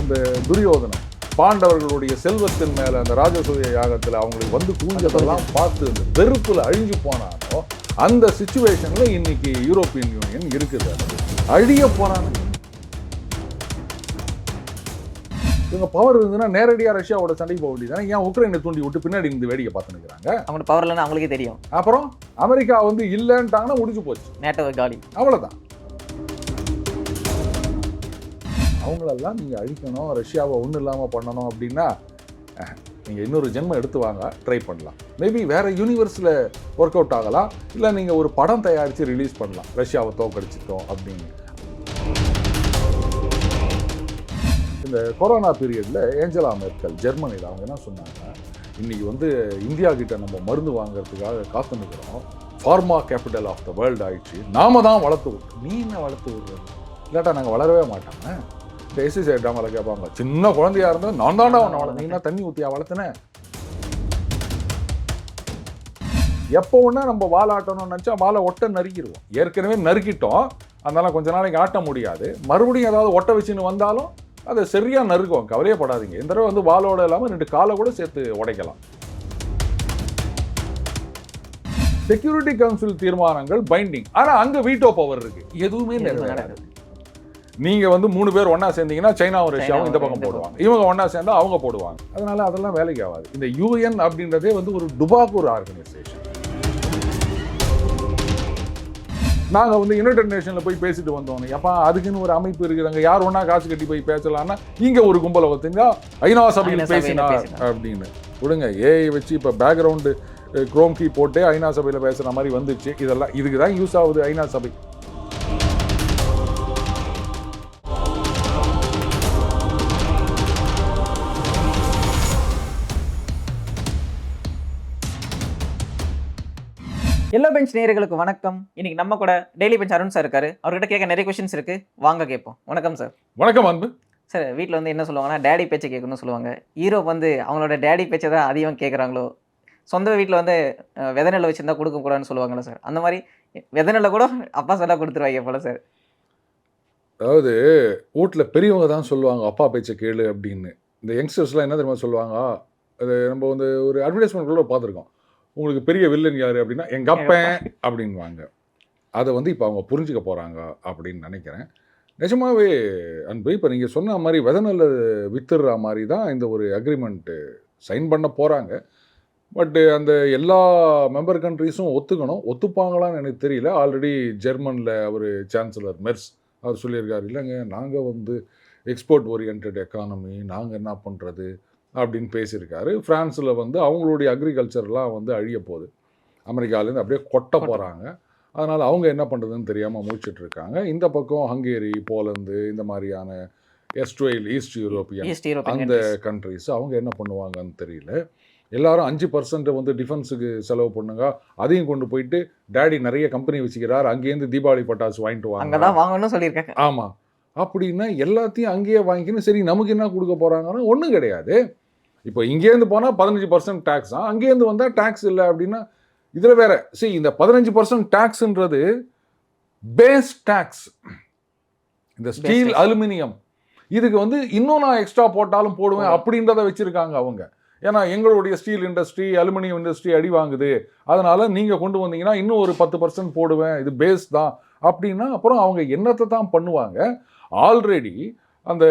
அந்த துரியோதனன் பாண்டவர்களுடைய செல்வத்தின் மேல அந்த ராஜசூய யாகத்துல அவங்களுக்கு வந்து குவிஞ்சதெல்லாம் பார்த்து அந்த வெறுப்புல அழிஞ்சு போனானோ அந்த சுச்சுவேஷன்ல இன்னைக்கு யூரோப்பியன் யூனியன் இருக்குது. அழிய போறாங்க. இவங்க பவர் இருந்ததுன்னா நேரடியா ரஷ்யாவோட சண்டைக்கு போக வேண்டியதானே ஏன் உக்ரைனை தூண்டி விட்டு பின்னாடி இருந்து வேடிக்கை பார்த்து நிற்கிறாங்க அவங்களோட பவர் இல்லைன்னு அவங்களுக்கே தெரியும். அப்புறம் அமெரிக்கா வந்து இல்லைன்ட்டாங்கன்னா முடிஞ்சு போச்சு. நேட்டோ காலி. அவ்வளவுதான். அவங்களெல்லாம் நீங்கள் அழிக்கணும் ரஷ்யாவை ஒன்றும் இல்லாமல் பண்ணணும் அப்படின்னா நீங்கள் இன்னொரு ஜென்மம் எடுத்து வாங்க ட்ரை பண்ணலாம். மேபி வேறு யூனிவர்ஸில் ஒர்க் அவுட் ஆகலாம் இல்லை நீங்கள் ஒரு படம் தயாரித்து ரிலீஸ் பண்ணலாம் ரஷ்யாவை தோக்கடிச்சிட்டோம் அப்படின்னு. இந்த கொரோனா பீரியடில் ஏஞ்சலா மெர்க்கல் ஜெர்மனியில் அவங்க என்ன சொன்னாங்க? இன்றைக்கி வந்து இந்தியா கிட்ட நம்ம மருந்து வாங்குறதுக்காக காத்து நிற்கிறோம் pharma capital of the world ஆயிடுச்சு. நாம தான் வளர்த்து விட்டோம். நீ என்ன வளர்த்து விடுறது? இல்லாட்டா நாங்கள் வளரவே மாட்டாங்க இந்த எஸ்சி ட்ராமாவில் கேட்பாங்க சின்ன குழந்தையா இருந்தால் நான் தாண்டா உன்னை வளர்த்து நீ என்ன தண்ணி ஊற்றியா வளர்த்துனேன் எப்போ ஒன்றா நம்ம வாழை ஆட்டணும்னு நினச்சா வாழை ஒட்ட நறுக்கிடுவோம். ஏற்கனவே நறுக்கிட்டோம். அதனால கொஞ்ச நாளைக்கு ஆட்ட முடியாது. மறுபடியும் ஏதாவது ஒட்ட வச்சுன்னு வந்தாலும் அதை சரியா நறுக்குவோம். கவலையே படாதீங்க. இந்த தடவை வந்து வாளோட இல்லாமல் ரெண்டு காலை கூட சேர்த்து உடைக்கலாம். செக்யூரிட்டி கவுன்சில் தீர்மானங்கள் பைண்டிங் ஆனா அங்க வீட்டோ பவர் இருக்கு. எதுவுமே நிறைவேறாது. நீங்க வந்து மூணு பேர் ஒண்ணா சேர்ந்தீங்கன்னா சைனாவும் ரஷ்யாவும் இந்த பக்கம் போடுவாங்க. இவங்க ஒண்ணா சேர்ந்தா அவங்க போடுவாங்க. அதனால அதெல்லாம் வேலைக்கு ஆகாது. இந்த யூஎன் அப்படின்றதே வந்து ஒரு டுபாக்கூர் ஆர்கனைசேஷன் நாங்க வந்து யுனைடெட் நேஷன்ல போய் பேசிட்டு வந்தோம். எப்பா அதுக்குன்னு ஒரு அமைப்பு இருக்குது அங்க யார் ஒண்ணா காசு கட்டி போய் பேசலாம்னா இங்க ஒரு கும்பலை பார்த்தீங்கன்னா ஐநா சபையில் பேசினார். அப்படின்னு. விடுங்க ஏஐ வச்சு இப்ப பேக்ரவுண்டு குரோம் கீ போட்டு ஐநா சபையில பேசுற மாதிரி வந்துச்சு. இதெல்லாம் இதுக்கு தான் யூஸ் ஆகுது ஐநா சபை. எல்லோ பெஞ்ச் நேயர்களுக்கு வணக்கம். இன்னைக்கு நம்ம கூட டெய்லி பெஞ்ச் அருண் சார் இருக்காரு. அவர்கிட்ட கேட்க நிறைய கொஸ்டின்ஸ் இருக்கு. வாங்க கேட்போம். வணக்கம் சார் வணக்கம் அன்பு. சார் வீட்டில் வந்து என்ன சொல்லுவாங்கன்னா டேடி பேச்சை கேட்கணும்னு சொல்லுவாங்க. ஹீரோ வந்து அவங்களோட டேடி பேச்சை தான் அதிகம் கேட்குறாங்களோ சொந்த வீட்டில் வந்து விதை நெல்லை வச்சிருந்தா கொடுக்க கூடாதுன்னு சொல்லுவாங்கல்ல சார் அந்த மாதிரி விதை நெல்லை கூட அப்பா சொல்ல கொடுத்துருவாங்க போல சார் அதாவது வீட்டில் பெரியவங்க தான் சொல்லுவாங்க அப்பா பேச்சை கேளு அப்படின்னு. இந்த யங்ஸ்டர்ஸ்லாம் என்ன தெரியுமா சொல்லுவாங்க? அது நம்ம வந்து ஒரு அட்வர்டைஸ்மெண்ட் கூட பார்த்துருக்கோம். உங்களுக்கு பெரிய வில்லன் யார் அப்படின்னா எங்க அப்பன் அப்படின்வாங்க. அதை வந்து இப்போ அவங்க புரிஞ்சுக்க போகிறாங்க அப்படின்னு நினைக்கிறேன். நிஜமாவே அன்பு இப்போ நீங்கள் சொன்ன மாதிரி விதநல்ல வித்துடுற மாதிரி தான் இந்த ஒரு அக்ரிமெண்ட்டு சைன் பண்ண போகிறாங்க பட்டு அந்த எல்லா மெம்பர் கண்ட்ரீஸும் ஒத்துக்கணும். ஒத்துப்பாங்களான்னு எனக்கு தெரியல. ஆல்ரெடி ஜெர்மனில் அவர் சான்சலர் மெர்ஸ் அவர் சொல்லியிருக்காரு. இல்லைங்க நாங்கள் வந்து எக்ஸ்போர்ட் ஓரியன்ட் எக்கானமி நாங்கள் என்ன பண்ணுறது அப்படின்னு பேசியிருக்காரு. ஃப்ரான்ஸில் வந்து அவங்களுடைய அக்ரிகல்ச்சர்லாம் வந்து அழிய போகுது. அமெரிக்காலேருந்து அப்படியே கொட்ட போகிறாங்க அதனால் அவங்க என்ன பண்ணுறதுன்னு தெரியாமல் மூச்சிட்டு இருக்காங்க இந்த பக்கம் ஹங்கேரி போலந்து இந்த மாதிரியான எஸ்ட்ரெயில் ஈஸ்ட் யூரோப்பியன் அந்த கண்ட்ரிஸ் அவங்க என்ன பண்ணுவாங்கன்னு தெரியல. எல்லாரும் அஞ்சு பர்சன்ட் வந்து டிஃபென்ஸுக்கு செலவு பண்ணுங்க. அதையும் கொண்டு போயிட்டு டேடி நிறைய கம்பெனி வச்சுக்கிறார். அங்கேருந்து தீபாவளி பட்டாசு வாங்கிட்டு வாங்க. வாங்கணும்னு சொல்லியிருக்காங்க. ஆமாம் அப்படின்னா எல்லாத்தையும் அங்கேயே வாங்கிக்கணும் சரி நமக்கு என்ன கொடுக்க போகிறாங்கன்னா ஒன்றும் கிடையாது. இப்போ இங்கேருந்து போனால் பதினஞ்சு பர்சன்ட் டேக்ஸ் தான் அங்கேருந்து வந்தால் டேக்ஸ் இல்லை அப்படின்னா இதில் வேற. சரி இந்த பதினஞ்சு பர்சன்ட் டேக்ஸ்ன்றது பேஸ் டேக்ஸ் இந்த ஸ்டீல். அலுமினியம் இதுக்கு வந்து இன்னும் நான் எக்ஸ்ட்ரா போட்டாலும் போடுவேன். அப்படின்றத வச்சிருக்காங்க அவங்க. ஏன்னா எங்களுடைய ஸ்டீல் இண்டஸ்ட்ரி அலுமினியம் இண்டஸ்ட்ரி அடி வாங்குது. அதனால நீங்க கொண்டு வந்தீங்கன்னா இன்னும் ஒரு பத்து பர்சன்ட் போடுவேன். இது பேஸ் தான். அப்படின்னா அப்புறம் அவங்க என்னத்தை தான் பண்ணுவாங்க? ஆல்ரெடி அந்த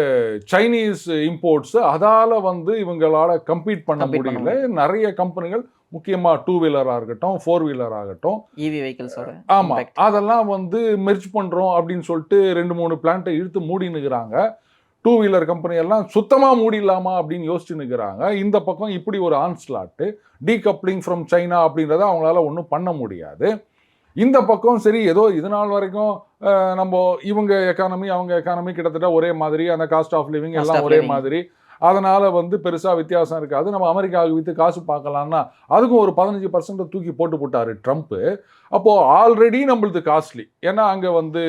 சைனீஸ் இம்போர்ட்ஸ் அதால வந்து இவங்களால கம்பீட் பண்ண முடியல. நிறைய கம்பெனிகள் முக்கியமா டூ வீலராக இருக்கட்டும் ஃபோர் வீலர் ஆகட்டும். இவி வெஹிக்கிள்ஸோட ஆமா. அதெல்லாம் வந்து மெர்ஜ் பண்றோம் அப்படின்னு சொல்லிட்டு ரெண்டு மூணு பிளான்ட்டை இழுத்து மூடி நிற்கிறாங்க டூ வீலர் கம்பெனி எல்லாம் சுத்தமா மூடிடலாமா அப்படின்னு யோசிச்சு நிற்கிறாங்க இந்த பக்கம் இப்படி ஒரு ஆன்ஸ்லாட்டு டீகப்ளிங் ஃப்ரம் சைனா அப்படின்றத அவங்களால ஒன்றும் பண்ண முடியாது. இந்த பக்கம் சரி ஏதோ இது நாள் வரைக்கும் நம்ம இவங்க எக்கானமி அவங்க எக்கானமி கிட்டத்தட்ட ஒரே மாதிரி அந்த காஸ்ட் ஆஃப் லிவிங் எல்லாம் ஒரே. மாதிரி. அதனால வந்து பெருசா வித்தியாசம் இருக்காது நம்ம அமெரிக்காவுக்கு வித்து காசு பார்க்கலாம்னா அதுக்கும் ஒரு பதினஞ்சு பர்சன்ட் தூக்கி போட்டு போட்டாரு ட்ரம்ப் அப்போ ஆல்ரெடி நம்மளுக்கு காஸ்ட்லி ஏன்னா அங்க வந்து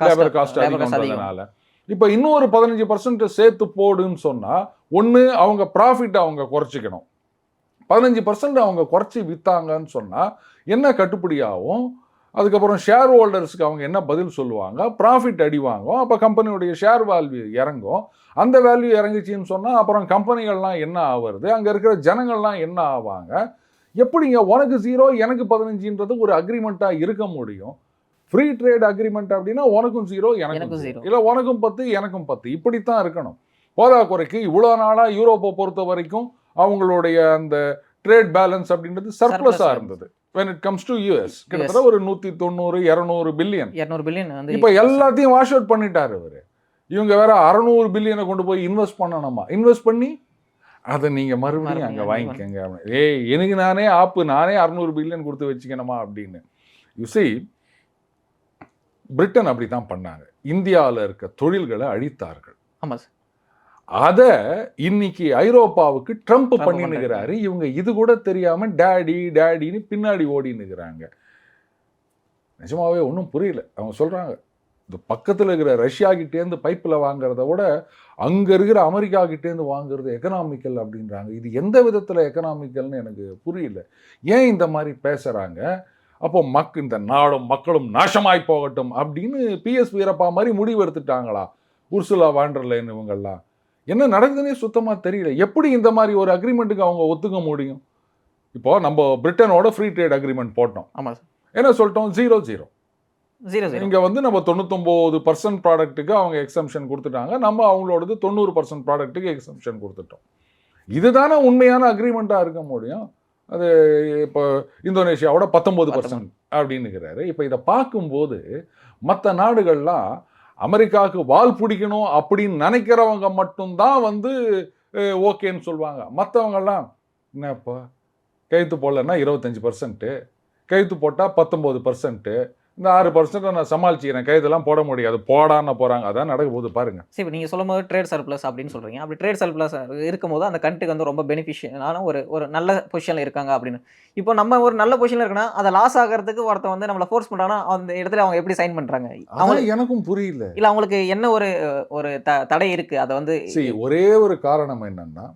லேபர் காஸ்ட். அதிகம்ன்றதுனால இப்போ இன்னொரு பதினஞ்சு பர்சன்ட் சேர்த்து போடுன்னு சொன்னா ஒன்று அவங்க ப்ராஃபிட் அவங்க குறைச்சிக்கணும். பதினஞ்சு பர்சன்ட் அவங்க குறைச்சி வித்தாங்கன்னு சொன்னா என்ன கட்டுப்படி ஆகும் அதுக்கப்புறம் ஷேர் ஹோல்டர்ஸ்க்கு அவங்க என்ன பதில் சொல்லுவாங்க? ப்ராஃபிட் அடி வாங்கும். அப்போ கம்பெனியுடைய ஷேர் வேல்யூ இறங்கும். அந்த வேல்யூ இறங்குச்சின்னு சொன்னால் அப்புறம் கம்பெனிகள்லாம் என்ன ஆகுறது அங்கே இருக்கிற ஜனங்கள்லாம் என்ன ஆவாங்க? எப்படிங்க உனக்கு ஜீரோ எனக்கு பதினஞ்சுன்றது ஒரு அக்ரிமெண்ட்டாக இருக்க முடியும்? ஃப்ரீ ட்ரேட் அக்ரிமெண்ட் அப்படின்னா உனக்கும் ஜீரோ எனக்கும் ஜீரோ. இல்லை உனக்கும் பத்து எனக்கும் பத்து. இப்படித்தான் இருக்கணும். போதாக்குறைக்கு இவ்வளோ நாளாக யூரோப்பை பொறுத்த வரைக்கும் அவங்களுடைய அந்த ட்ரேட் பேலன்ஸ் அப்படின்றது சர்ப்ளஸாக இருந்தது. when it comes to US கிட்டத்தட்ட ஒரு நூற்றி தொண்ணூறு இரநூறு பில்லியன் இரநூறு பில்லியன் இப்போ எல்லாத்தையும் வாஷ் அவுட் பண்ணிட்டாரு இவர். இவங்க வேற அறநூறு பில்லியனை கொண்டு போய் இன்வெஸ்ட் பண்ணணுமா? இன்வெஸ்ட் பண்ணி அதை நீங்க மறுபடியும் அங்க வாங்கிக்கங்க. ஏய் எனக்கு நானே ஆப்பு நானே அறநூறு பில்லியன் கொடுத்து வச்சுக்கணுமா அப்படின்னு. யுசி பிரிட்டன் அப்படி தான் பண்ணாங்க. இந்தியாவில் இருக்க தொழில்களை அழித்தார்கள். ஆமா சார் அதை இன்னைக்கு ஐரோப்பாவுக்கு ட்ரம்ப் Trump பண்ணினுக்கிறாரு இவங்க இது கூட தெரியாம டேடி டேடின்னு பின்னாடி ஓடினுக்கிறாங்க நிஜமாவே ஒன்றும் புரியல. அவங்க சொல்றாங்க இந்த பக்கத்தில் இருக்கிற ரஷ்யா கிட்டேருந்து பைப்பில் வாங்குறத விட அங்கே இருக்கிற அமெரிக்கா கிட்டேருந்து வாங்குறது எக்கனாமிக்கல் அப்படின்றாங்க. இது எந்த விதத்தில் எக்கனாமிக்கல்னு எனக்கு புரியல. ஏன் இந்த மாதிரி பேசுகிறாங்க அப்போ மக் இந்த நாடும் மக்களும் நாசமாய் போகட்டும் அப்படின்னு பிஎஸ் வீரப்பா மாதிரி முடிவு எடுத்துட்டாங்களா? உர்சுலா வாண்டர்லைன் இவங்கெல்லாம் என்ன நடக்குதுன்னே சுத்தமாக தெரியல. எப்படி இந்த மாதிரி ஒரு அக்ரிமெண்ட்டுக்கு அவங்க ஒத்துக்க முடியும்? இப்போ நம்ம பிரிட்டனோட ஃப்ரீ ட்ரேட் அக்ரிமெண்ட் போட்டோம். ஆமா சார் என்ன சொல்லிட்டோம்? ஜீரோ ஜீரோ ஜீரோ இங்க வந்து நம்ம தொண்ணூத்தொம்பது பர்சன்ட் ப்ராடக்ட்டுக்கு அவங்க எக்ஸம்ஷன் கொடுத்துட்டாங்க. நம்ம அவங்களோடது தொண்ணூறு பர்சன்ட் ப்ராடக்ட்டுக்கு எக்ஸம்ஷன் கொடுத்துட்டோம். இதுதானே உண்மையான அக்ரிமெண்ட்டாக இருக்க முடியும்? அது இப்போ இந்தோனேஷியாவோட பத்தொம்பது பர்சன்ட் அப்படின்னுக்கிறாரு இப்போ இதை பார்க்கும்போது மற்ற நாடுகள்லாம் அமெரிக்காவுக்கு வால் பிடிக்கணும் அப்படின்னு நினைக்கிறவங்க மட்டும்தான் வந்து ஓகேன்னு சொல்லுவாங்க. மற்றவங்கெல்லாம் என்னப்பா? கைத்து போடலன்னா இருபத்தஞ்சி பர்சன்ட்டு கைத்து போட்டால் பத்தொம்போது பர்சன்ட்டு இந்த ஆறு பர்சன்ட் நான் சமாளிச்சுக்கிறேன். கையெழுத்தெல்லாம் போட முடியாது. போடான்னு போகிறாங்க அதான் நடக்க போகுது. பாருங்க. சரி நீங்கள் சொல்லும்போது ட்ரேட் சர்ப்ளஸ் அப்படின்னு சொல்கிறீங்க அப்படி ட்ரேட் சர்ப்ளஸ் இருக்கும்போது அந்த கண்ட்ரிக்கு வந்து ரொம்ப பெனிஃபிஷியலான ஒரு ஒரு நல்ல பொசிஷனில் இருக்காங்க அப்படின்னு. இப்போ நம்ம ஒரு நல்ல பொசிஷனில் இருக்குன்னா அதை லாஸ் ஆகிறதுக்கு ஒருத்தன் வந்து நம்மளை ஃபோர்ஸ் பண்ணுறாங்கன்னா அந்த இடத்துல அவங்க எப்படி சைன் பண்ணுறாங்க அவங்க எனக்கும் புரியல. இல்லை அவங்களுக்கு என்ன ஒரு ஒரு த தடை இருக்குது அதை வந்து சரி ஒரே ஒரு காரணம் என்னன்னா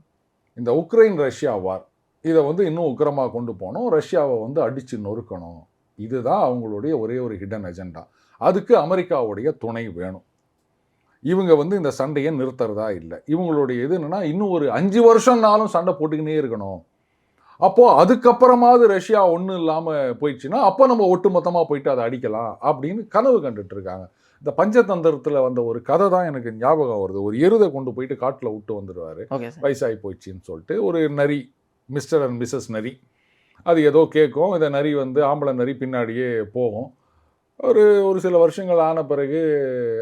இந்த உக்ரைன் ரஷ்யா வார் இதை வந்து இன்னும் உக்கிரமாக கொண்டு போகணும். ரஷ்யாவை வந்து அடிச்சு நொறுக்கணும். இதுதான் அவங்களுடைய ஒரே ஒரு ஹிடன் அஜெண்டா அதுக்கு அமெரிக்காவுடைய துணை வேணும். இவங்க வந்து இந்த சண்டையை நிறுத்துறதா இல்லை. இவங்களுடைய இது என்னன்னா இன்னும் ஒரு அஞ்சு வருஷம்னாலும் சண்டை போட்டுக்கினே இருக்கணும். அப்போ அதுக்கப்புறமாவது ரஷ்யா ஒன்றும் இல்லாமல் போயிடுச்சுன்னா அப்போ நம்ம ஒட்டுமொத்தமாக போயிட்டு அதை அடிக்கலாம் அப்படின்னு கனவு கண்டுட்டு இருக்காங்க. இந்த பஞ்சதந்திரத்தில் வந்த ஒரு கதை தான் எனக்கு ஞாபகம் வருது. ஒரு எருதை கொண்டு போயிட்டு காட்டில் விட்டு வந்துடுவார் வயசாகி போயிடுச்சின்னு சொல்லிட்டு ஒரு நரி மிஸ்டர் அண்ட் மிஸ்ஸஸ் நரி. அது ஏதோ கேட்கும். இந்த நரி வந்து ஆம்பளை நரி பின்னாடியே போகும். ஒரு ஒரு சில வருஷங்கள் ஆன பிறகு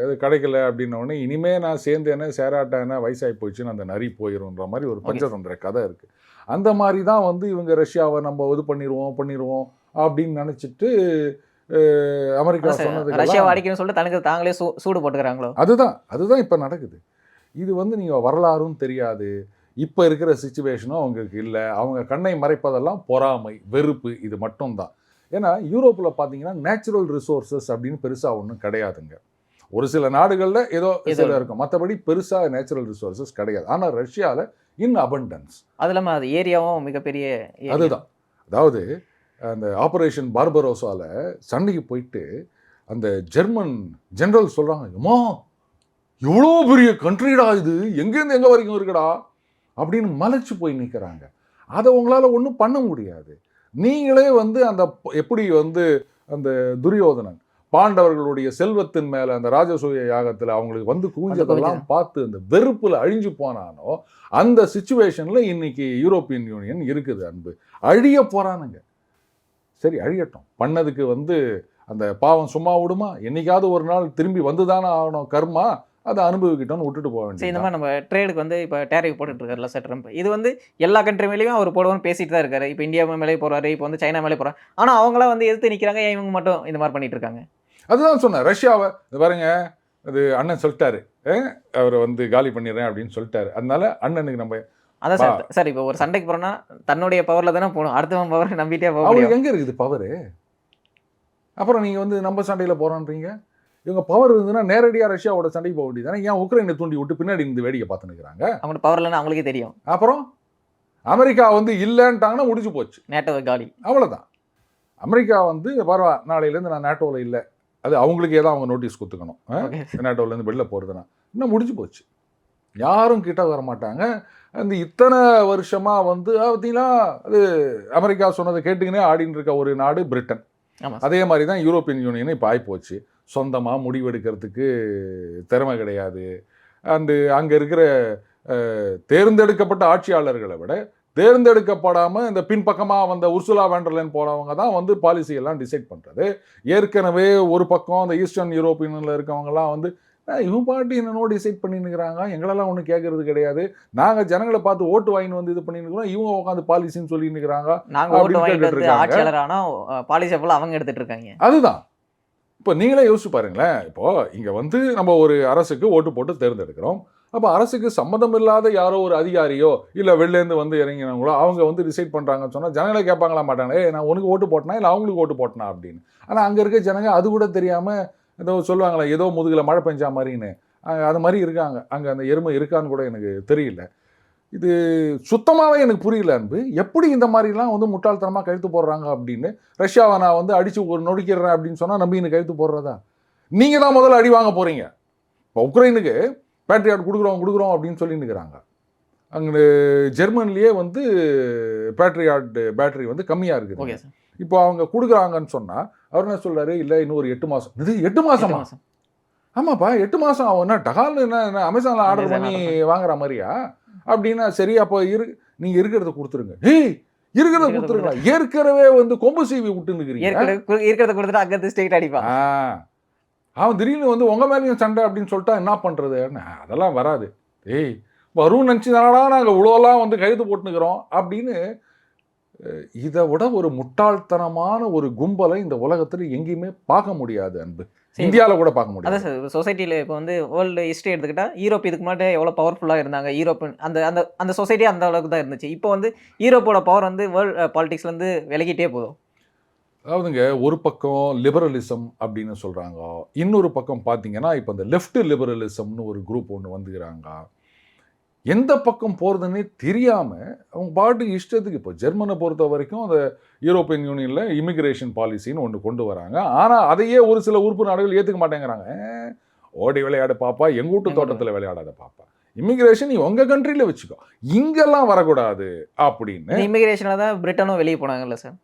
அது கிடைக்கல அப்படின்ன உடனே இனிமே நான் சேர்ந்தேனே சேராட்டேனே வயசாகி போயிடுச்சுன்னு அந்த நரி போயிரும்ன்ற மாதிரி ஒரு. பஞ்சதந்திர கதை இருக்குது அந்த மாதிரி தான் வந்து இவங்க ரஷ்யாவை நம்ம இது பண்ணிடுவோம் பண்ணிடுவோம் அப்படின்னு நினச்சிட்டு அமெரிக்கா ரஷ்யாவை சொன்னதுக்கு அடிக்கணும்னு சொல்லிட்டு தனக்கு தாங்களே சூ சூடு போட்டுக்கிறாங்களோ? அதுதான் அதுதான் இப்போ நடக்குது. இது வந்து நீங்கள் வரலாறும் தெரியாது. இப்போ இருக்கிற சுச்சுவேஷனும் அவங்களுக்கு இல்லை. அவங்க கண்ணை மறைப்பதெல்லாம் பொறாமை வெறுப்பு இது மட்டும்தான். ஏன்னா யூரோப்பில் பார்த்தீங்கன்னா நேச்சுரல் ரிசோர்சஸ் அப்படின்னு பெருசாக ஒன்றும் கிடையாதுங்க. ஒரு சில நாடுகளில் ஏதோ சில இருக்கும். மற்றபடி பெருசாக நேச்சுரல் ரிசோர்சஸ் கிடையாது. ஆனால் ரஷ்யாவில் இன் அபண்டன்ஸ் அது இல்லாமல் அது ஏரியாவும் மிகப்பெரிய. அதுதான். அதாவது அந்த ஆபரேஷன் பார்பரோசால சண்டைக்கு போயிட்டு அந்த ஜெர்மன் ஜெனரல் சொல்றாங்க அம்மா இவ்வளோ பெரிய கண்ட்ரிடா இது? எங்கேருந்து எங்கே வரைக்கும் இருக்குடா? அப்படின்னு மலைச்சு போய் நிற்கிறாங்க அதை உங்களால் ஒன்றும் பண்ண முடியாது. நீங்களே வந்து அந்த எப்படி வந்து அந்த துரியோதனன் பாண்டவர்களுடைய செல்வத்தின் மேலே அந்த ராஜசூய யாகத்தில் அவங்களுக்கு வந்து குவிஞ்சதெல்லாம் பார்த்து அந்த வெறுப்புல அழிஞ்சு போனானோ அந்த சுச்சுவேஷனில் இன்னைக்கு யூரோப்பியன் யூனியன் இருக்குது அன்பு. அழிய போறானுங்க. சரி அழியட்டும். பண்ணதுக்கு வந்து அந்த பாவம் சும்மா விடுமா? என்னைக்காவது ஒரு நாள் திரும்பி வந்துதானே ஆகணும் கர்மா? அதை அனுபவிக்கிட்டோம்னு விட்டுட்டு போக சரி இந்த மாதிரி நம்ம ட்ரேடுக்கு வந்து இப்போ டேரிஃப் போட்டுட்டு இருக்காருல்ல சார் ட்ரம்ப் இது வந்து எல்லா கண்ட்ரி மேலேயும் அவர் போடுவோம்னு பேசிட்டு தான் இருக்காரு. இப்போ இந்தியா மேலே போறாரு இப்போ வந்து சைனா மேலே போறாரு. ஆனால் அவங்களாம் வந்து எதிர்த்து நிற்கிறாங்க ஏன் இவங்க மட்டும் இந்த மாதிரி பண்ணிட்டு இருக்காங்க? அதுதான் சொன்னேன். ரஷ்யாவை இது பாருங்க அது அண்ணன் சொல்லிட்டாரு. அவரை வந்து காலி பண்ணிடுறேன் அப்படின்னு சொல்லிட்டாரு. அதனால அண்ணனுக்கு நம்ம அதான் சார் சார் இப்போ ஒரு சண்டைக்கு போறோம்னா தன்னுடைய பவர்ல தானே போகணும். அடுத்தவன் பவர் நம்பிட்டே போக அவருக்கு எங்க இருக்குது பவரு அப்புறம் நீங்க வந்து நம்ம சண்டையில போறோன்றீங்க இவங்க பவர் இருந்ததுன்னா நேரடியா ரஷ்யாவோட சண்டைக்கு போக வேண்டியதானே ஏன் உக்ரைனை தூண்டி விட்டு பின்னாடி இருந்து வேடிக்கை பார்த்து நிற்கிறாங்க அவங்க பவர் இல்லைன்னு அவங்களுக்கே தெரியும். அப்புறம் அமெரிக்கா வந்து இல்லைன்ட்டாங்கன்னா முடிஞ்சு போச்சு. நேட்டோ காலி. அவ்வளவுதான். அமெரிக்கா வந்து பரவா நாளையிலேருந்து நான் நேட்டோவில் இல்லை. அது அவங்களுக்கே தான் அவங்க நோட்டீஸ் கொடுத்துக்கணும். நேட்டோவிலேருந்து வெளில போகிறதுனா இன்னும் முடிஞ்சு போச்சு. யாரும் கிட்ட வர மாட்டாங்க. அந்த இத்தனை வருஷமாக வந்து "ஆ, பார்த்தீங்களா? அது அமெரிக்கா சொன்னதை கேட்டுக்கினே ஆடின்னு இருக்க ஒரு நாடு பிரிட்டன். அதே மாதிரி தான் யூரோப்பியன் யூனியன் இப்போ ஆகிப்போச்சு சொந்தமாக முடிவெடுக்கிறதுக்கு திறமை கிடையாது. அந்த அங்கே இருக்கிற தேர்ந்தெடுக்கப்பட்ட ஆட்சியாளர்களை விட தேர்ந்தெடுக்கப்படாமல் இந்த பின்பக்கமாக வந்த உர்சுலா வேண்டர்லேன் போனவங்க தான் வந்து பாலிசி எல்லாம் டிசைட் பண்ணுறது ஏற்கனவே ஒரு பக்கம் அந்த ஈஸ்டர்ன் யூரோப்பியனில் இருக்கவங்கலாம் வந்து "அஹ், இவன் பாட்டு என்னென்னோ டிசைட் பண்ணின்னுக்கிறாங்க எங்களெல்லாம் ஒன்றும் கேட்கறது கிடையாது. நாங்கள் ஜனங்களை பார்த்து ஓட்டு வாங்கின்னு வந்து இது பண்ணிருக்கிறோம் இவங்க உட்காந்து பாலிசின்னு சொல்லின்னு இருக்கிறாங்க நாங்கள் ஓட்டு வாங்கிட்டு கேட்டுட்டு வந்து இருக்காங்க. ஆட்சியாளர் ஆனால் பாலிசி அவங்க எடுத்துட்டு இருக்காங்க அதுதான். இப்போ நீங்களே யோசிச்சு பாருங்களேன். இப்போ இங்கே வந்து நம்ம ஒரு அரசுக்கு ஓட்டு போட்டு தேர்ந்தெடுக்கிறோம். அப்போ அரசுக்கு சம்மந்தம் இல்லாத யாரோ ஒரு அதிகாரியோ இல்லை வெளிலேருந்து வந்து இறங்கினவங்களோ அவங்க வந்து டிசைட் பண்ணுறாங்கன்னு சொன்னால் ஜனங்களே கேட்பாங்களா மாட்டாங்களே? நான் உனக்கு ஓட்டு போட்டனா இல்லை அவங்களுக்கு ஓட்டு போட்டனா? அப்படின்னு. ஆனால் அங்கே இருக்க ஜனங்க அது கூட தெரியாமல் ஏதோ சொல்லுவாங்களே ஏதோ முதுகில் மழை பெஞ்சா மாதிரின்னு. அது மாதிரி இருக்காங்க. அங்கே அந்த எருமை இருக்கான்னு கூட எனக்கு தெரியல. இது சுத்தமாகவே எனக்கு புரியல அன்பு. எப்படி இந்த மாதிரிலாம் வந்து முட்டாள்தனமாக கழுத்து போடுறாங்க அப்படின்னு? ரஷ்யாவை நான் வந்து அடிச்சு ஒரு நொடிக்கிறேன் அப்படின்னு சொன்னால் நம்பி எனக்கு கழுத்து போடுறதா? நீங்கள் தான் முதல்ல அடி வாங்க போகிறீங்க இப்போ உக்ரைனுக்கு பேட்டரியாட் கொடுக்குறோம் கொடுக்குறோம் அப்படின்னு சொல்லி நிற்கிறாங்க அங்கே ஜெர்மன்லேயே வந்து பேட்டரியாட் பேட்டரி வந்து கம்மியாக இருக்குது. இப்போ அவங்க கொடுக்குறாங்கன்னு சொன்னால் அவர் என்ன சொல்றாரு? இல்லை இன்னும் ஒரு எட்டு மாதம் இது எட்டு மாதமா மாதம் ஆமாப்பா எட்டு மாதம் ஆகும் என்ன டகால்னு என்ன என்ன அமேசானில் ஆர்டர் பண்ணி. வாங்குற மாதிரியா? அப்படின்னா சரி அப்போ இரு நீங்கள் இருக்கிறத கொடுத்துருங்க. ஏய் இருக்கிறத கொடுத்துருங்க. ஏற்கனவே வந்து கொம்பு சீவி கு- இருக்கிறத கொடுத்துட்டு அங்கிருந்து ஸ்ட்ரெயிட் அடிப்பான். ஆ. அவன் திடீர்னு வந்து உங்க மேலேயும் சண்டை அப்படின்னு சொல்லிட்டா என்ன பண்றது? நான் அதெல்லாம் வராது. ஏய் வரும் நினச்சி தானடா நாங்கள் இவ்வளோலாம் வந்து கைது போட்டுனுக்கிறோம் அப்படின்னு இதை விட ஒரு முட்டாள்தனமான ஒரு கும்பலை இந்த உலகத்தில் எங்கேயுமே பார்க்க முடியாது அன்பு. இந்தியாவில் கூட பார்க்க அதான் முடியாது சார் சொசைட்டியில் இப்போ வந்து வேர்ல்டு ஹிஸ்ட்ரி எடுத்துக்கிட்டா யூரோப் இதுக்கு முன்னாடி எவ்வளோ பவர்ஃபுல்லாக இருந்தாங்க. யூரோப் அந்த அந்த அந்த சொசைட்டி அந்த அளவுக்கு தான் இருந்துச்சு. இப்போ வந்து யூரோப்போட பவர் வந்து வேர்ல்டு பாலிடிக்ஸ்லேருந்து விலகிட்டே போதும் அதாவதுங்க ஒரு பக்கம் லிபரலிசம் அப்படின்னு சொல்கிறாங்க இன்னொரு பக்கம் பார்த்தீங்கன்னா இப்போ இந்த லெஃப்ட் லிபரலிசம்னு ஒரு குரூப் ஒன்று வந்துக்கிறாங்க. எந்த பக்கம் போகிறதுன்னே தெரியாமல் அவங்க பாட்டுக்கு இஷ்டத்துக்கு இப்போ ஜெர்மனை பொறுத்த வரைக்கும் அந்த யூரோப்பியன் யூனியனில் இமிகிரேஷன் பாலிசின்னு ஒன்று கொண்டு வராங்க. ஆனால் அதையே ஒரு சில உறுப்பு நாடுகள் ஏற்றுக்க மாட்டேங்கிறாங்க. "ஏ, ஓடி விளையாட பாப்பா எங்க வீட்டு தோட்டத்தில் விளையாடாத பாப்பா. இமிகிரேஷன் நீ உங்கள் கண்ட்ரியில் வச்சுக்கோ. இங்கெல்லாம் வரக்கூடாது. அப்படின்னு இமிகிரேஷனில் தான் பிரிட்டனும் வெளியே போனாங்கல்ல சார்?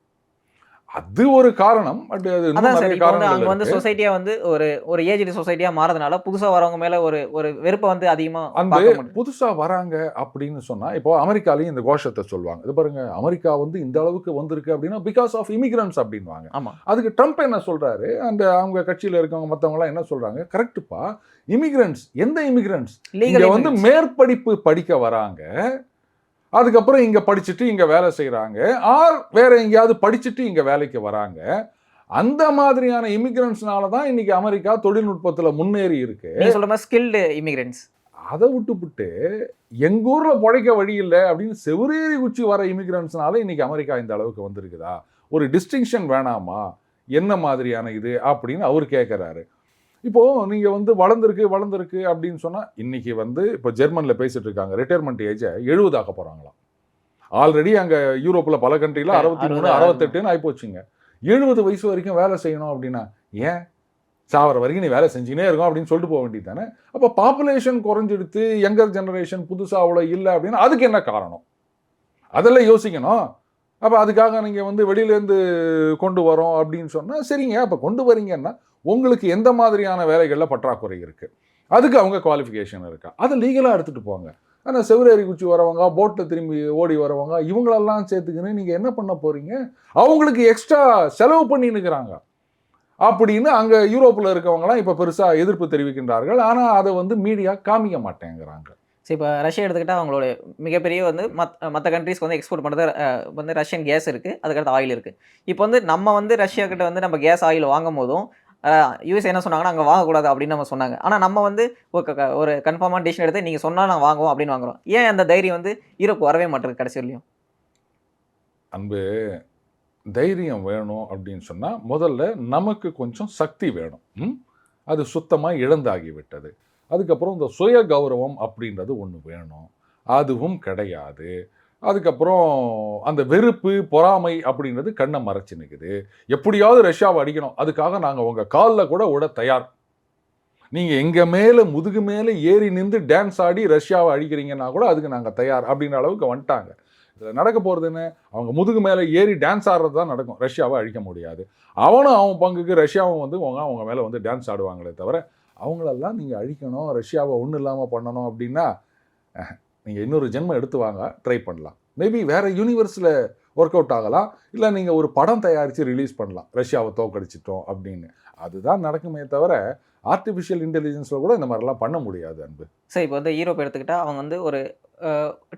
அது ஒரு காரணம் பட் அது அதான் சார் நிறைய இப்போ வந்து அங்கே வந்து. சொசைட்டியாக வந்து ஒரு ஒரு ஏஜ்டு சொசைட்டியாக மாறதுனால புதுசாக வரவங்க மேலே ஒரு ஒரு வெறுப்பை வந்து அதிகமாக அந்த பார்க்க முடியும். புதுசா வராங்க அப்படின்னு சொன்னா இப்போ அமெரிக்காலையும் இந்த கோஷத்தை சொல்லுவாங்க. இது பாருங்க அமெரிக்கா வந்து இந்த அளவுக்கு வந்திருக்கு அப்படின்னா பிகாஸ் ஆஃப் இமிகிரன்ஸ் அப்படின்வாங்க ஆமாம் அதுக்கு ட்ரம்ப் என்ன சொல்றாரு? அந்த அவங்க கட்சியில இருக்கவங்க மத்தவங்க எல்லாம் என்ன சொல்றாங்க? கரெக்டுப்பா இமிகிரன்ஸ் எந்த இமிகிரன்ஸ் இங்க வந்து மேற்படிப்பு படிக்க வராங்க. அதுக்கப்புறம் இங்க படிச்சுட்டு இங்க வேலை செய்றாங்க. ஆர் வேற எங்கேயாவது படிச்சுட்டு இங்க வேலைக்கு வராங்க. அந்த மாதிரியான இமிகிரன்ஸ்னால தான் இன்னைக்கு அமெரிக்கா தொழில்நுட்பத்துல முன்னேறி இருக்கு. சொல்கிற மாதிரி ஸ்கில்டு இமிகிரன்ஸ் அதை விட்டுப்புட்டு எங்க ஊர்ல பிழைக்க வழி இல்லை அப்படின்னு செவரேறி குச்சி வர இமிகிரன்ஸ்னால இன்னைக்கு அமெரிக்கா இந்த அளவுக்கு வந்திருக்குதா? ஒரு டிஸ்டிங்ஷன் வேணாமா? என்ன மாதிரியான இது? அப்படின்னு அவர் கேட்குறாரு இப்போ நீங்க வந்து வளர்ந்துருக்கு வளர்ந்துருக்கு அப்படின்னு சொன்னா இன்னைக்கு வந்து இப்போ ஜெர்மன்ல பேசிட்டு இருக்காங்க. ரிட்டையர்மெண்ட் ஏஜை எழுபதாக்க போறாங்களாம். ஆல்ரெடி அங்க யூரோப்ல பல கண்ட்ரில அறுபத்தி மூணு அறுபது, அறுபத்தெட்டுன்னு ஆயிப்போச்சுங்க. எழுபது வயசு வரைக்கும் வேலை செய்யணும் அப்படின்னா ஏன்? சாவர வரைக்கும் நீ வேலை செஞ்சுனே இருக்கும் அப்படின்னு சொல்லிட்டு போக வேண்டியது தானே? அப்போ பாப்புலேஷன் குறைஞ்சிடுத்து யங்கர் ஜெனரேஷன் புதுசாக அவ்வளோ இல்லை அப்படின்னா அதுக்கு என்ன காரணம்? அதெல்லாம் யோசிக்கணும். அப்போ அதுக்காக நீங்கள் வந்து வெளியிலேருந்து கொண்டு வரோம் அப்படின்னு சொன்னால் சரிங்க. அப்போ கொண்டு வரீங்கன்னா உங்களுக்கு எந்த மாதிரியான வேலைகளில் பற்றாக்குறை இருக்குது அதுக்கு அவங்க குவாலிஃபிகேஷன் இருக்கா? அதை லீகலாக எடுத்துகிட்டு போங்க. ஆனால் செவ்வரேறி குச்சி வரவங்க போட்டில் திரும்பி ஓடி வரவங்க இவங்களெல்லாம் சேர்த்துக்கின்னு நீங்கள் என்ன பண்ண போகிறீங்க அவங்களுக்கு எக்ஸ்ட்ரா செலவு பண்ணின்னுக்கிறாங்க. அப்படின்னு அங்கே யூரோப்பில் இருக்கவங்களாம் இப்போ பெருசாக எதிர்ப்பு தெரிவிக்கின்றார்கள். ஆனால் அதை வந்து மீடியா காமிக்க மாட்டேங்கிறாங்க. சரி இப்போ ரஷ்யா எடுத்துக்கிட்டால் அவங்களோட மிகப்பெரிய வந்து மத் மற்ற கண்ட்ரீஸ்க்கு வந்து எக்ஸ்போர்ட் பண்ணுறது வந்து ரஷ்யன் கேஸ் இருக்குது அதுக்கடுத்து ஆயில் இருக்குது இப்போ வந்து நம்ம வந்து ரஷ்யா கிட்ட வந்து நம்ம கேஸ் ஆயில் வாங்கும் போதும் யூஎஸ் என்ன சொன்னாங்கன்னா அங்கே வாங்கக்கூடாது அப்படின்னு நம்ம சொன்னாங்க. ஆனால் நம்ம வந்து ஒரு க- ஒரு கன்ஃபார்மான டிசிஷன் எடுத்து நீங்கள் சொன்னால் நான் வாங்குவோம் அப்படின்னு வாங்குறோம். ஏன் அந்த தைரியம் வந்து யூரோப் வரவே மாட்டேங்குது கடைசி அன்பு தைரியம் வேணும் அப்படின்னு சொன்னால் முதல்ல நமக்கு கொஞ்சம் சக்தி வேணும். ம்? அது சுத்தமாக இழந்தாகிவிட்டது. அதுக்கப்புறம் இந்த சுய கௌரவம் அப்படின்றது ஒன்று வேணும். அதுவும் கிடையாது. அதுக்கப்புறம் அந்த வெறுப்பு பொறாமை அப்படின்றது கண்ணை மறைச்சு நிற்குது எப்படியாவது ரஷ்யாவை அடிக்கணும். அதுக்காக நாங்கள் உங்கள் காலில் கூட விட தயார். நீங்கள் எங்கள் மேலே முதுகு மேலே ஏறி நின்று டான்ஸ் ஆடி ரஷ்யாவை அழிக்கிறீங்கன்னா கூட அதுக்கு நாங்கள் தயார் அப்படின்ற அளவுக்கு வந்துட்டாங்க. இதில் நடக்க போகிறது என்ன? அவங்க முதுகு மேலே ஏறி டான்ஸ் ஆடுறது தான் நடக்கும். ரஷ்யாவை அழிக்க முடியாது. அவனும் அவன் பங்குக்கு ரஷ்யாவும் வந்து அவங்க அவங்க மேலே வந்து டான்ஸ் ஆடுவாங்களே தவிர அவங்களெல்லாம் நீங்கள் அழிக்கணும். ரஷ்யாவை ஒன்றும் இல்லாமல் பண்ணணும் அப்படின்னா நீங்கள் இன்னொரு ஜென்மம் எடுத்து வாங்க ட்ரை பண்ணலாம். மேபி வேறு யூனிவர்ஸில் ஒர்க் அவுட் ஆகலாம். இல்லை நீங்கள் ஒரு படம் தயாரித்து ரிலீஸ் பண்ணலாம். ரஷ்யாவை தோக்கடிச்சிட்டோம் அப்படின்னு. அதுதான் நடக்குமே தவிர ஆர்டிஃபிஷியல் இன்டெலிஜென்ஸில் கூட இந்த மாதிரிலாம் பண்ண முடியாது அன்பு. சார் இப்போ வந்து யூரோப் எடுத்துக்கிட்டால் அவங்க வந்து ஒரு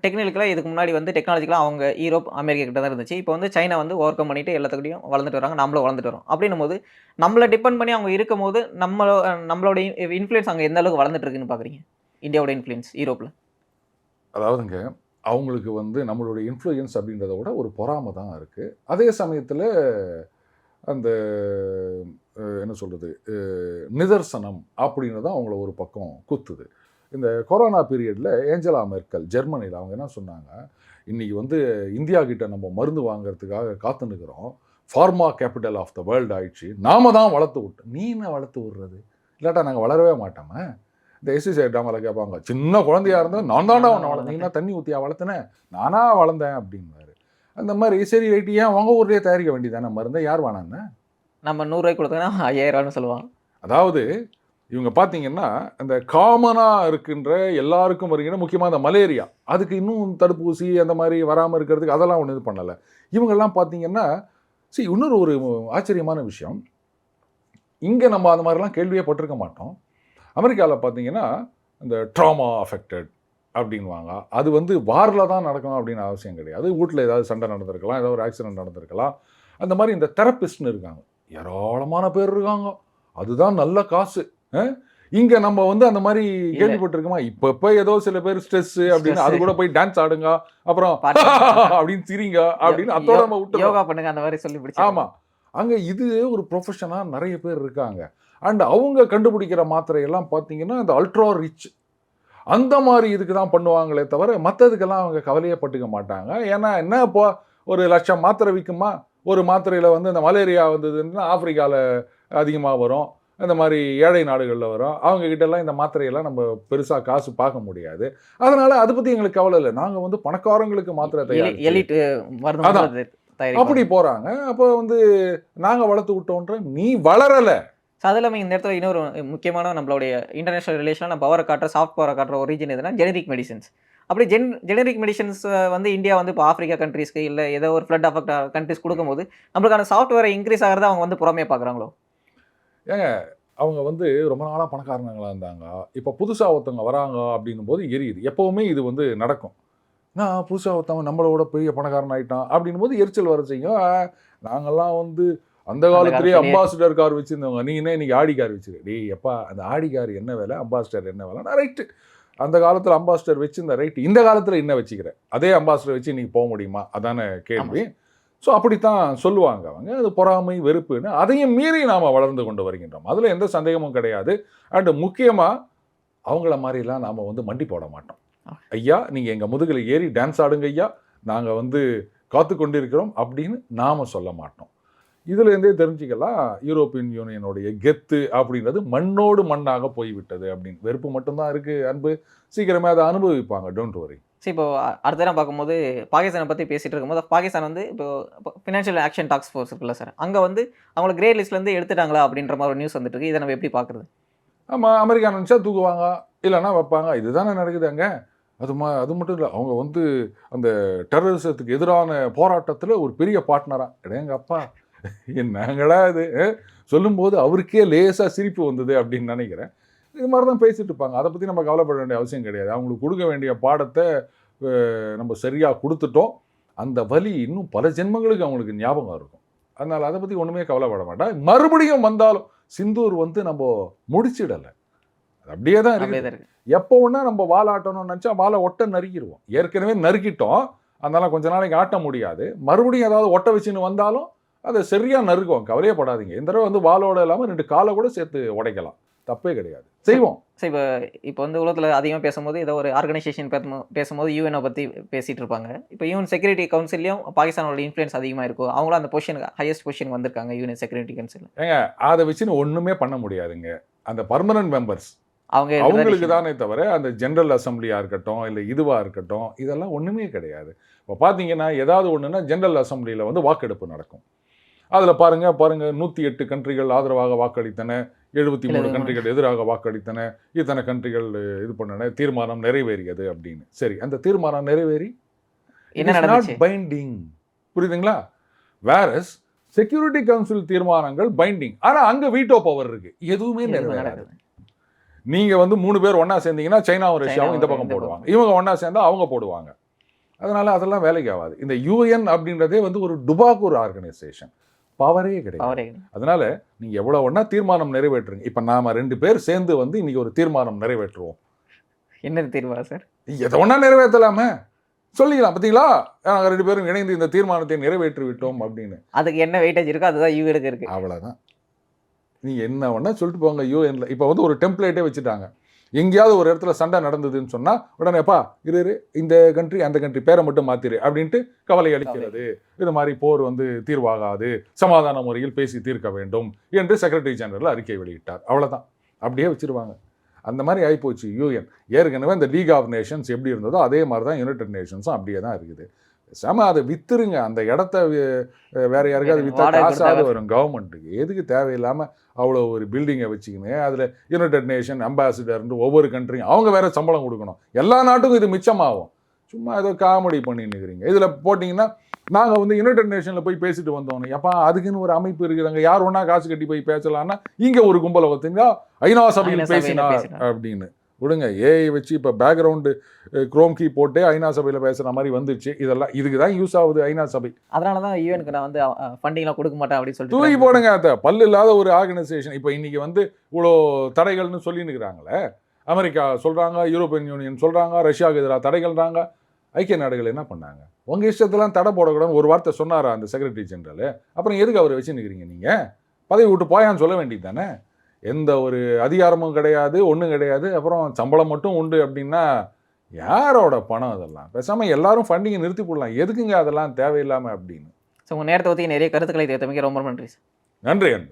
டெக்னிக்கலாக இதுக்கு முன்னாடி வந்து டெக்னாலஜிக்கலாக அவங்க யூரோப் அமெரிக்கா கிட்ட தான் இருந்துச்சு. இப்போ வந்து சைனா வந்து ஓவர் கம் பண்ணிட்டு எல்லாத்துக்கிட்டையும் வளர்ந்துட்டு வராங்க. நம்மளும் வளர்ந்துட்டு வரோம். அப்படின்னும் போது நம்மளை டிபெண்ட் பண்ணி அவங்க இருக்கும் போது நம்மளோ நம்மளோட இன்ஃப்ளூயன்ஸ் அங்கே எந்த அளவுக்கு வளர்ந்துட்டு இருக்குன்னு பார்க்குறீங்க இந்தியாவோட இன்ஃப்ளூயன்ஸ் யூரோப்பில் அதாவதுங்க அவங்களுக்கு வந்து நம்மளுடைய இன்ஃப்ளூயன்ஸ் அப்படின்றத விட ஒரு பொறாமை தான் இருக்குது அதே சமயத்தில் அந்த என்ன சொல்கிறது நிதர்சனம் அப்படின்றது அவங்கள ஒரு பக்கம் குத்துது. இந்த கொரோனா பீரியடில் ஏஞ்சலா மெர்க்கல் ஜெர்மனியில் அவங்க என்ன சொன்னாங்க இன்றைக்கி வந்து இந்தியா கிட்ட நம்ம மருந்து வாங்குறதுக்காக காத்து நிற்கிறோம் pharma capital of the world ஆயிடுச்சு. நாம தான் வளர்த்து விட்டோம். நீ என்ன வளர்த்து விடுறது? இல்லாட்டா நாங்கள் வளரவே மாட்டோமே? இந்த எஸ்சி டாமல கேட்பாங்க சின்ன குழந்தையா இருந்தால் நான் தாண்டா உன்னை வளர்ந்தீங்கன்னா தண்ணி ஊற்றியா வளர்த்துனேன் நானா வளர்ந்தேன் அப்படின்னாரு அந்த மாதிரி சரி ரைட்டு ஏன் உங்க ஊர்லேயே தயாரிக்க வேண்டியதானே? மருந்தை யார் வேணான்னு நம்ம நூறுரூவாய்க்கு கொடுத்தோன்னா ஐயாயிரம்னு சொல்லுவாங்க. அதாவது இவங்க பார்த்தீங்கன்னா இந்த காமனாக இருக்கின்ற எல்லாருக்கும் வருகிற முக்கியமாக இந்த மலேரியா. அதுக்கு இன்னும் தடுப்பூசி அந்த மாதிரி வராமல் இருக்கிறதுக்கு அதெல்லாம் ஒன்றும் இது பண்ணலை. இவங்கெல்லாம் பார்த்தீங்கன்னா சரி இன்னொரு ஒரு ஆச்சரியமான விஷயம். இங்கே நம்ம அந்த மாதிரிலாம் கேள்வியே பட்டிருக்க மாட்டோம். அமெரிக்காவில் பார்த்தீங்கன்னா இந்த ட்ராமா அஃபெக்டட் அப்படின்வாங்க அது வந்து வாரில் தான் நடக்கணும் அப்படின்னு அவசியம் கிடையாது. வீட்டில் ஏதாவது சண்டை நடந்திருக்கலாம் ஏதாவது ஒரு ஆக்சிடென்ட் நடந்திருக்கலாம். அந்த மாதிரி இந்த தெரப்பிஸ்ட்னு இருக்காங்க. ஏராளமான பேர் இருக்காங்க. அதுதான் நல்ல காசு. இங்கே நம்ம வந்து அந்த மாதிரி. கேள்விப்பட்டிருக்கோமா? இப்போ இப்போ ஏதோ சில பேர் ஸ்ட்ரெஸ் அப்படின்னு அது கூட போய் டான்ஸ் ஆடுங்க. அப்புறம். அப்படின்னு சிரிங்க. அப்படின்னு அதோட நம்ம விட்டு யோகா பண்ணுங்க அந்த மாதிரி சொல்லி பிடிச்சி ஆமா. அங்க இது ஒரு ப்ரொஃபஷனா நிறைய பேர் இருக்காங்க. அண்ட் அவங்க கண்டுபிடிக்கிற மாத்திரையெல்லாம் பார்த்தீங்கன்னா இந்த அல்ட்ரா ரிச் அந்த மாதிரி இதுக்கு தான் பண்ணுவாங்களே தவிர மற்றதுக்கெல்லாம் அவங்க கவலையே பட்டுக்க மாட்டாங்க. ஏன்னா என்ன இப்போ ஒரு லட்சம் மாத்திரை விற்குமா ஒரு மாத்திரையில் வந்து இந்த மலேரியா வந்ததுன்னா ஆப்பிரிக்காவில் அதிகமாக வரும். இந்த மாதிரி ஏழை நாடுகளில் வரும். அவங்க கிட்டலாம் இந்த மாத்திரையெல்லாம் நம்ம பெருசாக காசு பார்க்க முடியாது. அதனால அதை பற்றி எங்களுக்கு கவலை இல்லை. நாங்கள் வந்து பணக்காரங்களுக்கு மாத்திரை மருந்து அதான். அப்படி போறாங்க. அப்போ வந்து நாங்க வளர்த்து விட்டோன்ற நீ வளரல. ஸோ அது இல்லாமல் இந்த நேரத்தில் இன்னொரு முக்கியமான நம்மளுடைய இன்டர்நேஷனல் ரிலேஷனில் நம்ம பவரை காட்டுற சாஃப்ட் பவரை காட்டுற ஒரு ரீஜன் எதுனா ஜெனரிக் மெடிசன்ஸ் அப்படி ஜென் ஜெனரிக் மெடிசன்ஸ் வந்து இந்தியா வந்து இப்போ ஆஃப்ரிக்கா கண்ட்ரீஸ்க்கு இல்லை ஏதோ ஒரு ஃப்ளட் அஃபெக்ட் கண்ட்ரிஸ் கொடுக்கும்போது நம்மளுக்கான சாஃப்ட்வேரை இன்க்ரீஸ் ஆகிறத அவங்க வந்து புறமே பார்க்குறாங்களோ அவங்க வந்து ரொம்ப நாளாக பணக்காரனங்களாக இருந்தாங்க. இப்போ புதுசாக ஒருத்தவங்க வராங்க அப்படின்னும் போது எரியுது. எப்போவுமே இது வந்து நடக்கும். நான் புதுசாக ஒருத்தவங்க நம்மளோட பெரிய பணக்காரன் ஆகிட்டான் அப்படின்னும் போது எரிச்சல் வர செய்யும். நாங்கள்லாம் வந்து அந்த காலத்திலேயே. அம்பாசிடர் கார் வச்சிருந்தவங்க. நீ என்ன இன்னைக்கு ஆடி கார் வச்சிரு? டேய் எப்பா அந்த ஆடி கார் என்ன வேலை? அம்பாசிடர் என்ன வேலை? ரைட்டு அந்த காலத்தில் அம்பாசிடர் வச்சிருந்த ரைட்டு இந்த காலத்தில் என்ன வச்சுக்கிற? அதே அம்பாசிடர் வச்சு இன்னைக்கு போக முடியுமா? அதானே கேள்வி. ஸோ அப்படித்தான் சொல்லுவாங்க அவங்க. அது பொறாமை வெறுப்புன்னு அதையும் மீறி நாம் வளர்ந்து கொண்டு வருகின்றோம். அதில் எந்த சந்தேகமும் கிடையாது. அண்டு முக்கியமாக அவங்கள மாதிரிலாம் நாம் வந்து மண்டி போட மாட்டோம். ஐயா நீங்கள் எங்கள் முதுகில் ஏறி டான்ஸ் ஆடுங்க ஐயா. நாங்கள் வந்து காத்து கொண்டிருக்கிறோம் அப்படின்னு நாம் சொல்ல மாட்டோம். இதுலேருந்தே தெரிஞ்சுக்கலாம் யூரோப்பியன் யூனியனுடைய கெத்து அப்படின்றது மண்ணோடு மண்ணாக போய்விட்டது அப்படின்னு. வெறுப்பு மட்டும்தான் இருக்குது அன்பு. சீக்கிரமே அதை அனுபவிப்பாங்க டோன்ட் வரி சரி இப்போ அடுத்த நேரம் பார்க்கும்போது பாகிஸ்தானை பற்றி பேசிகிட்டு இருக்கும்போது பாகிஸ்தான் வந்து இப்போ ஃபினான்ஷியல் ஆக்ஷன் டாக்ஸ் ஃபோர்ஸ் இருக்குல்ல சார் அங்கே வந்து அவங்கள கிரே லிஸ்ட்லேருந்து எடுத்துட்டாங்களா அப்படின்ற மாதிரி ஒரு நியூஸ் வந்துட்டு இருக்கு. இதை நம்ம எப்படி பார்க்குறது? ஆமாம் அமெரிக்கா நினச்சா தூக்குவாங்க இல்லைன்னா வைப்பாங்க. இதுதானே நடக்குது அங்கே. அது மா அது மட்டும் இல்லை அவங்க வந்து அந்த டெரரிசத்துக்கு எதிரான போராட்டத்தில் ஒரு பெரிய பார்ட்னராக எடேங்க அப்பா என்னங்கடா இது சொல்லும்போது அவருக்கே லேசாக சிரிப்பு வந்தது அப்படின்னு நினைக்கிறேன். இது மாதிரி தான் பேசிட்டு இருப்பாங்க. அதை பற்றி நம்ம கவலைப்பட வேண்டிய அவசியம் கிடையாது. அவங்களுக்கு கொடுக்க வேண்டிய பாடத்தை நம்ம சரியாக கொடுத்துட்டோம். அந்த வலி இன்னும் பல ஜென்மங்களுக்கு அவங்களுக்கு ஞாபகம் இருக்கும். அதனால் அதை பற்றி ஒன்றுமே கவலைப்பட மாட்டேன் மறுபடியும் வந்தாலும் சிந்தூர் வந்து நம்ம முடிச்சிடலை. அது அப்படியே தான் இருக்குது. எப்போ ஒன்றா நம்ம வாழை ஆட்டணும்னு நினச்சா வாழை ஒட்ட நறுக்கிடுவோம். ஏற்கனவே நறுக்கிட்டோம். அதனால கொஞ்ச நாளைக்கு ஆட்ட முடியாது. மறுபடியும் ஏதாவது ஒட்ட வச்சுன்னு வந்தாலும் அதை சரியாக நறுக்குவோம். கவலையே படாதீங்க. இந்த தடவை வந்து வாளோட இல்லாமல் ரெண்டு காலை கூட சேர்த்து உடைக்கலாம். தப்பே கிடையாது. செய்வோம். சரி இப்போ இப்போ வந்து உலகத்தில் அதிகமாக பேசும்போது ஏதோ ஒரு ஆர்கனைசேஷன் பேசும்போது யூஎனை பற்றி பேசிகிட்டு இருப்பாங்க. இப்போ யூஎன் செக்யூரிட்டி கவுன்சிலையும் பாகிஸ்தானோட இன்ஃப்ளூயன்ஸ் அதிகமாக இருக்கும் அவங்களும் அந்த பொசிஷன் ஹையஸ்ட் பொசிஷன் வந்திருக்காங்க யூஎன் செக்யூரிட்டி கவுன்சில் அதை வச்சுன்னு ஒண்ணுமே பண்ண முடியாதுங்க. அந்த பர்மனன்ட் மெம்பர்ஸ் அவங்க அவங்களுக்கு. தானே தவிர அந்த ஜெனரல் அசம்பிளியா இருக்கட்டும் இல்லை இதுவா இருக்கட்டும் இதெல்லாம் ஒண்ணுமே கிடையாது. இப்போ பார்த்தீங்கன்னா ஏதாவது ஒண்ணுன்னா ஜெனரல் அசம்பிளியில் வந்து வாக்கெடுப்பு நடக்கும். அதில் பாருங்க பாருங்க நூற்றி எட்டு கண்ட்ரிகள் ஆதரவாக வாக்களித்தன எழுபத்தி மூணு. கண்ட்ரிகள் எதிராக வாக்களித்தன இத்தனை கண்ட்ரிகள் இது பண்ணன தீர்மானம் நிறைவேறியது அப்படின்னு. சரி அந்த தீர்மானம் நிறைவேறி நடந்துச்சு? பைண்டிங் புரியுதுங்களா? வேறஸ் செக்யூரிட்டி கவுன்சில் தீர்மானங்கள் பைண்டிங் ஆனா அங்க வீட்டோ பவர் இருக்கு. எதுவுமே நிறைவேறாது. நடக்குது. நீங்க வந்து மூணு பேர் ஒண்ணா சேர்ந்தீங்கன்னா சைனாவும் ரஷ்யாவும் இந்த பக்கம் போடுவாங்க. இவங்க ஒண்ணா சேர்ந்தா அவங்க போடுவாங்க. அதனால அதெல்லாம் வேலைக்கு ஆகாது. இந்த யூஎன் அப்படின்றதே வந்து ஒரு டுபாக்கூர் ஆர்கனைசேஷன் பவரே கிடையாது. அதனால நீங்க எவ்வளவு ஒண்ணா தீர்மானம் நிறைவேற்றுங்க. இப்ப நாம ரெண்டு பேர் சேர்ந்து வந்து இன்னைக்கு ஒரு தீர்மானம் நிறைவேற்றுவோம். என்ன தீர்வா சார் எதை ஒண்ணா நிறைவேற்றலாமே. சொல்லிக்கலாம் பார்த்தீங்களா நாங்கள் ரெண்டு பேரும் இணைந்து இந்த தீர்மானத்தை நிறைவேற்றி விட்டோம் அப்படின்னு. அதுக்கு என்ன வெயிட்டேஜ் இருக்கோ அதுதான் யூஎனுக்கு இருக்கு. அவ்வளோதான் நீ என்ன வேணா சொல்லிட்டு போங்க யூஎன்ல இப்போ வந்து ஒரு டெம்ப்ளேட்டே வச்சுட்டாங்க. எங்கேயாவது ஒரு இடத்துல சண்டை நடந்ததுன்னு சொன்னா உடனேப்பா இரு இரு, இந்த கண்ட்ரி அந்த கண்ட்ரி பேரை மட்டும் மாத்திரு அப்படின்ட்டு கவலை அளிக்கிறது. இது மாதிரி போர் வந்து தீர்வாகாது. சமாதான முறையில் பேசி தீர்க்க வேண்டும் என்று செக்ரட்டரி ஜெனரல் அறிக்கை வெளியிட்டார். அவ்வளவுதான். அப்படியே வச்சிருவாங்க. அந்த மாதிரி ஆயிப்போச்சு. யூஎன் ஏற்கனவே இந்த லீக் ஆஃப் நேஷன்ஸ் எப்படி இருந்ததோ அதே மாதிரி தான் யுனைடெட் நேஷன்ஸும் அப்படியே தான் இருக்குது. செம அதை வித்துருங்க. அந்த இடத்த வேற யாருக்காவது வித்தா காசாவது வரும். கவர்மெண்ட்டுக்கு எதுக்கு தேவையில்லாம அவ்வளோ ஒரு பில்டிங்கை வச்சுக்கின்னு அதில் யுனைடெட் நேஷன் அம்பாசிடர்னு ஒவ்வொரு கண்ட்ரியும் அவங்க வேற சம்பளம் கொடுக்கணும். எல்லா நாட்டுக்கும் இது மிச்சமாகும். சும்மா ஏதோ காமெடி பண்ணின்னு இருக்கிறீங்க இதில் போட்டிங்கன்னா நாங்கள் வந்து யுனைடெட் நேஷனில் போய் பேசிட்டு வந்தோம் எப்பா அதுக்குன்னு ஒரு அமைப்பு இருக்குது அங்கே யார் ஒன்றா காசு கட்டி போய் பேசலாம்னா இங்கே ஒரு கும்பலை பார்த்தீங்கன்னா ஐநா சபையில் பேசினார். அப்படின்னு. விடுங்க ஏஐ வச்சு இப்போ பேக்ரவுண்டு குரோம் கீ போட்டே ஐநா சபையில் பேசுகிற மாதிரி வந்துச்சு இதெல்லாம் இதுக்கு தான் யூஸ் ஆகுது ஐநா சபை. அதனால தான் யூஎனுக்கு நான் வந்து ஃபண்டிங்லாம் கொடுக்க மாட்டேன் அப்படின்னு தூக்கி சொல்லிட்டு போடுங்க அத பல்லு இல்லாத ஒரு ஆர்கனைசேஷன் இப்போ இன்னைக்கு வந்து இவ்வளோ தடைகள்னு சொல்லின்னு இருக்கிறாங்களே அமெரிக்கா சொல்றாங்க யூரோப்பியன் யூனியன் சொல்றாங்க ரஷ்யாவுக்கு எதிராக தடைகள்ன்றாங்க. ஐக்கிய நாடுகள் என்ன பண்ணாங்க? உங்க இஷ்டத்தெல்லாம் தடை போடக்கூடாதுன்னு ஒரு வார்த்தை சொன்னாரா அந்த செக்ரட்டரி ஜெனரல் அப்புறம் எதுக்கு அவரை வச்சு நிற்கிறீங்க நீங்க? பதவி விட்டு போயான்னு சொல்ல வேண்டியது தானே? எந்த ஒரு அதிகாரமும் கிடையாது ஒன்றும் கிடையாது. அப்புறம் சம்பளம் மட்டும் உண்டு அப்படின்னா யாரோட பணம் அதெல்லாம்? பேசாம எல்லாரும் ஃபண்டிங்கை நிறுத்தி போடலாம். எதுக்குங்க அதெல்லாம் தேவையில்லாம அப்படின்னு. ஸோ உங்கள் நேரத்தை ஒத்தி நிறைய கருத்துக்களை தேர்த்தமைக்கு ரொம்ப நன்றி சார் நன்றி அன்பு